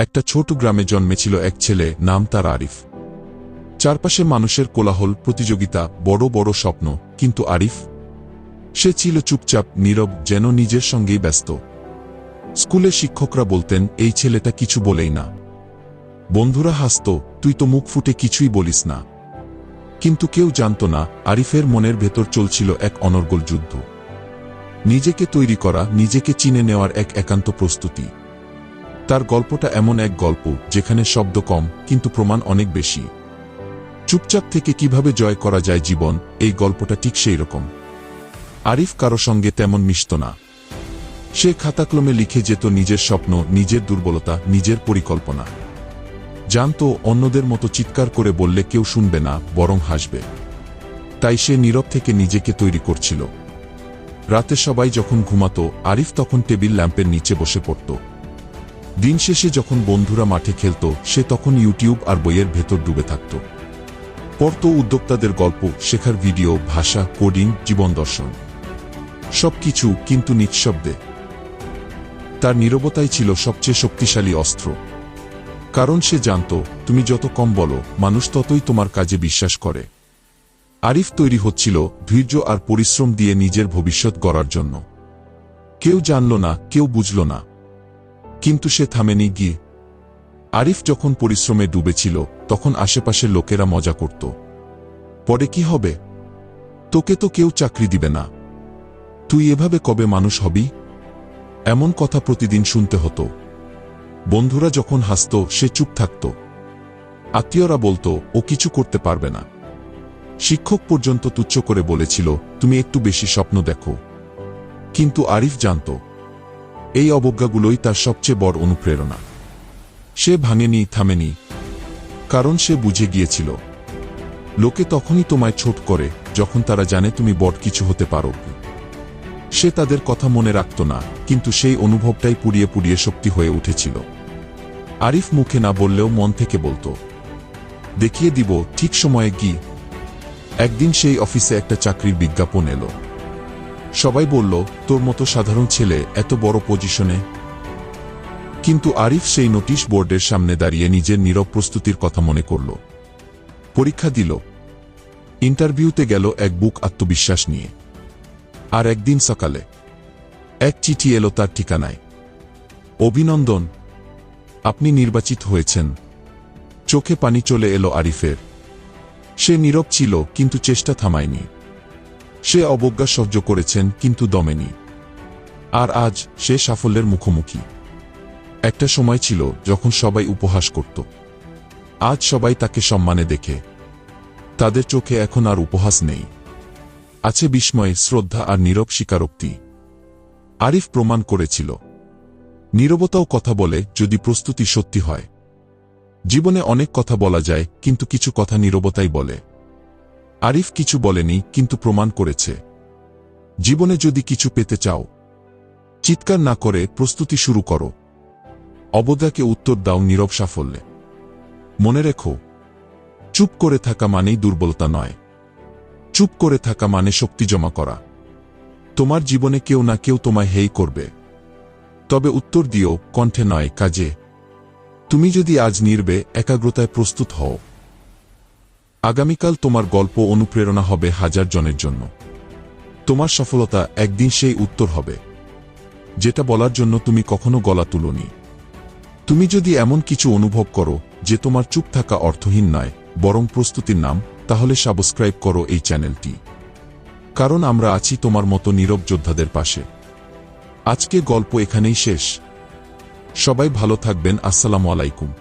একটা ছোট গ্রামে জন্মেছিল এক ছেলে, নাম তার আরিফ। চারপাশে মানুষের কোলাহল, প্রতিযোগিতা, বড় বড় স্বপ্ন, কিন্তু আরিফ, সে ছিল চুপচাপ, নীরব, যেন নিজের সঙ্গেই ব্যস্ত। স্কুলে শিক্ষকরা বলতেন, এই ছেলেটা কিছু বলেই না। বন্ধুরা হাসত, তুই তো মুখ ফুটে কিছুই বলিস না। কিন্তু কেউ জানত না, আরিফের মনের ভেতর চলছিল এক অনর্গল যুদ্ধ। নিজেকে তৈরি করা, নিজেকে চিনে নেওয়ার এক একান্ত প্রস্তুতি। তার গল্পটা এমন এক গল্প, যেখানে শব্দ কম, কিন্তু প্রমাণ অনেক বেশি। চুপচাপ থেকে কীভাবে জয় করা যায় জীবন, এই গল্পটা ঠিক সেই রকম। আরিফ কারও সঙ্গে তেমন মিশত না। সে খাতাকলমে লিখে যেত নিজের স্বপ্ন, নিজের দুর্বলতা, নিজের পরিকল্পনা। জানত অন্যদের মতো চিৎকার করে বললে কেউ শুনবে না, বরং হাসবে। তাই সে নীরব থেকে নিজেকে তৈরি করছিল। রাতে সবাই যখন ঘুমাতো, আরিফ তখন টেবিল ল্যাম্পের নিচে বসে পড়ত। দিন শেষে যখন বন্ধুরা মাঠে খেলত, সে তখন ইউটিউব আর বইয়ের ভেতর ডুবে থাকত। পড়ত উদ্যোক্তাদের গল্প, শেখার ভিডিও, ভাষা, কোডিং, জীবন দর্শন। সবকিছু কিন্তু নিঃশব্দে। তার নীরবতাই ছিল সবচেয়ে শক্তিশালী অস্ত্র। কারণ সে জানত, তুমি যত কম বলো, মানুষ ততই তোমার কাজে বিশ্বাস করে। আরিফ তৈরি হচ্ছিল ধৈর্য আর পরিশ্রম দিয়ে নিজের ভবিষ্যৎ গড়ার জন্য। কেউ জানল না, কেউ বুঝল না। কিন্তু সে থামেনি গিয়ে। আরিফ যখন পরিশ্রমে ডুবেছিল, তখন আশেপাশের লোকেরা মজা করত। পরে কি হবে? তোকে তো কেউ চাকরি দিবে না। তুই এভাবে কবে মানুষ হবি? এমন কথা প্রতিদিন শুনতে হতো। বন্ধুরা যখন হাসত, সে চুপ থাকত। আত্মীয়রা বলতো, ও কিছু করতে পারবে না। শিক্ষক পর্যন্ত তুচ্ছ করে বলেছিল, তুমি একটু বেশি স্বপ্ন দেখো। কিন্তু আরিফ জানত এই অবজ্ঞাগুলোই তার সবচেয়ে বড় অনুপ্রেরণা। সে ভাঙেনি, থামেনি, কারণ সে বুঝে গিয়েছিল। লোকে তখনই তোমায় ছোট করে, যখন তারা জানে তুমি বড় কিছু হতে পারো। সে তাদের কথা মনে রাখত না, কিন্তু সেই অনুভবটাই পুড়িয়ে পুড়িয়ে শক্তি হয়ে উঠেছিল। আরিফ মুখে না বললেও মন থেকে বলতো, দেখিয়ে দিব, ঠিক সময়ে কি একদিন সেই অফিসে একটা চাকরির বিজ্ঞাপন এলো। সবাই বলল, তোর মতো সাধারণ ছেলে এত বড় পজিশনে কিন্তু আরিফ সেই নোটিশ বোর্ডের সামনে দাঁড়িয়ে নিজের নীরব প্রস্তুতির কথা মনে করল। পরীক্ষা দিল। ইন্টারভিউতে গেল এক বুক আত্মবিশ্বাস নিয়ে। আর একদিন সকালে, এক চিঠি এলো তার ঠিকানায়। অভিনন্দন, আপনি নির্বাচিত হয়েছেন। চোখে পানি চলে এলো আরিফের। সে নীরব ছিল, কিন্তু চেষ্টা থামায়নি। সে অবজ্ঞা সহ্য করেছেন, কিন্তু দমেনি। আর আজ সে সাফল্যের মুখোমুখি। একটা সময় ছিল যখন সবাই উপহাস করত। আজ সবাই তাকে সম্মানে দেখে। তাদের চোখে এখন আর উপহাস নেই। আছে বিস্ময় শ্রদ্ধা আর নীরব স্বীকারোক্তি। আরিফ প্রমাণ করেছিল। নীরবতাও কথা বলে যদি প্রস্তুতি সত্যি হয়। জীবনে অনেক কথা বলা যায়, কিন্তু কিছু কথা নীরবতাই বলে। আরিফ কিছু বলেনি, কিন্তু প্রমাণ করেছে। জীবনে যদি কিছু পেতে চাও, চিৎকার না করে প্রস্তুতি শুরু করো। অবদাকে উত্তর দাও নীরব সাফল্যে। মনে রেখো, চুপ করে থাকা মানেই দুর্বলতা নয়। চুপ করে থাকা মানে শক্তি জমা করা। তোমার জীবনে কেউ না কেউ তোমায় হেই করবে। তবে উত্তর দিও, কণ্ঠে নয়, কাজে। তুমি যদি আজ নির্বে, একাগ্রতায় প্রস্তুত হও। আগামীকাল তোমার গল্প অনুপ্রেরণা হবে হাজার জনের জন্য। তোমার সফলতা একদিন সেই উত্তর হবে। যেটা বলার জন্য তুমি কখনো গলা তুলনি। তুমি যদি এমন কিছু অনুভব করো যে তোমার চুপ থাকা অর্থহীন নয়, বরং প্রস্তুতির নাম, তাহলে সাবস্ক্রাইব করো এই চ্যানেলটি। কারণ আমরা আছি তোমার মতো নীরব যোদ্ধাদের পাশে। আজকে গল্প এখানেই শেষ। সবাই ভালো থাকবেন, আসসালামু আলাইকুম।